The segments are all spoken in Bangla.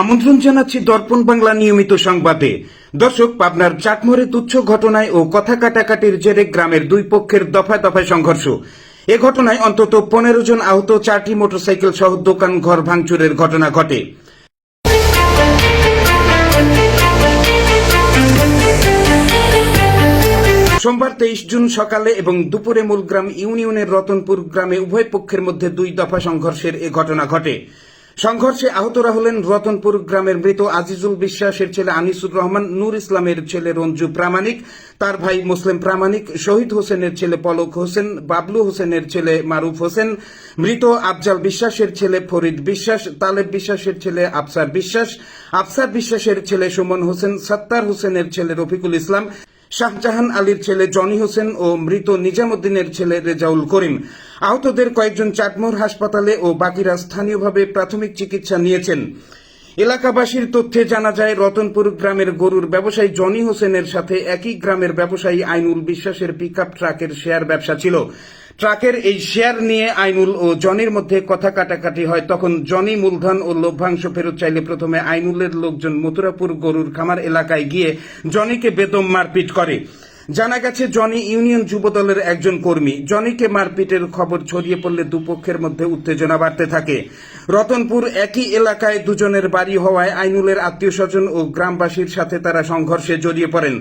আমন্ত্রণ জানাচ্ছি দর্পণ বাংলা নিয়মিত সংবাদে। দর্শক, পাবনার চাটমোড়ে তুচ্ছ ঘটনায় ও কথা কাটাকাটির জেরে গ্রামের দুই পক্ষের দফায় দফায় সংঘর্ষ। এ ঘটনায় অন্তত পনেরো জন আহত, চারটি মোটরসাইকেল সহ দোকান, ঘর ভাঙচুরের ঘটনা ঘটে। সোমবার তেইশ জুন সকালে এবং দুপুরে মূলগ্রাম ইউনিয়নের রতনপুর গ্রামে উভয় পক্ষের মধ্যে দুই দফা সংঘর্ষের এ ঘটনা ঘটে। সংঘর্ষে আহতরা হলেন রতনপুর গ্রামের মৃত আজিজুল বিশ্বাসের ছেলে আনিসুর রহমান, নূর ইসলামের ছেলে রঞ্জু প্রামাণিক, তার ভাই মুসলিম প্রামাণিক, শহীদ হোসেনের ছেলে পলক হোসেন, বাবলু হোসেনের ছেলে মারুফ হোসেন, মৃত আফজাল বিশ্বাসের ছেলে ফরিদ বিশ্বাস, তালেব বিশ্বাসের ছেলে আফসার বিশ্বাস, আফসার বিশ্বাসের ছেলে সুমন হোসেন, সত্তার হোসেনের ছেলে রফিকুল ইসলাম শাহজাহান আলীর ছেলে জনি হোসেন ও মৃত নিজামুদ্দিনের ছেলে রেজাউল করিম। আহতদের কয়েকজন চাটমোর হাসপাতালে ও বাকিরা স্থানীয়ভাবে প্রাথমিক চিকিৎসা নিয়েছেন। এলাকাবাসীর তথ্যে জানা যায়, রতনপুর গ্রামের গরুর ব্যবসায়ী জনি হোসেনের সাথে একই গ্রামের ব্যবসায়ী আইনুল বিশ্বাসের পিকআপ ট্রাকের শেয়ার ব্যবসা ছিল। ট্রাকের এই শেয়ার নিয়ে আইনুল ও জনির মধ্যে কথা কাটাকাটি হয়, তখন জনি, মূলধন ও লভ্যাংশ ফেরত চাইলে প্রথমে আইনুলের লোকজন মথুরাপুর গরুর খামার এলাকায় গিয়ে জনিকে বেদম মারপিট করে। জানা গেছে, জনি ইউনিয়ন যুবদলের একজন কর্মী। জনিকে মারপিটের খবর ছড়িয়ে পড়লে দুপক্ষের মধ্যে উত্তেজনা বাড়তে থাকে। রতনপুর একই এলাকায় দুজনের বাড়ি হওয়ায় আইনুলের আত্মীয় স্বজন ও গ্রামবাসীর সাথে তারা সংঘর্ষে জড়িয়ে পড়েন।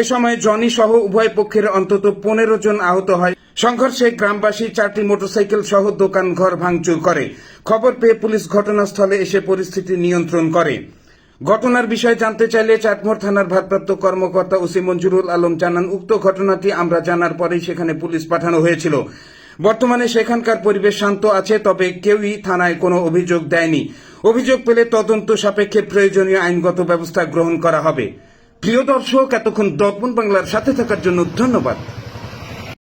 এ সময় জনি সহ উভয় পক্ষের অন্তত পনেরো জন আহত হয়। সংঘর্ষে গ্রামবাসী চারটি মোটরসাইকেল সহ দোকান ঘর ভাঙচুর করে। খবর পেয়ে পুলিশ ঘটনাস্থলে এসে পরিস্থিতি নিয়ন্ত্রণ করে। ঘটনার বিষয়ে জানতে চাইলে চাটমোর থানার ভারপ্রাপ্ত কর্মকর্তা ওসি মঞ্জুরুল আলম জানান, উক্ত ঘটনাটি আমরা জানার পরেই সেখানে পুলিশ পাঠানো হয়েছিল। বর্তমানে সেখানকার পরিবেশ শান্ত আছে, তবে কেউই থানায় কোনো অভিযোগ দেয়নি। অভিযোগ পেলে তদন্ত সাপেক্ষে প্রয়োজনীয় আইনগত ব্যবস্থা গ্রহণ করা হবে। প্রিয় দর্শক, এতক্ষণ দর্পণ বাংলার সাথে থাকার জন্য ধন্যবাদ।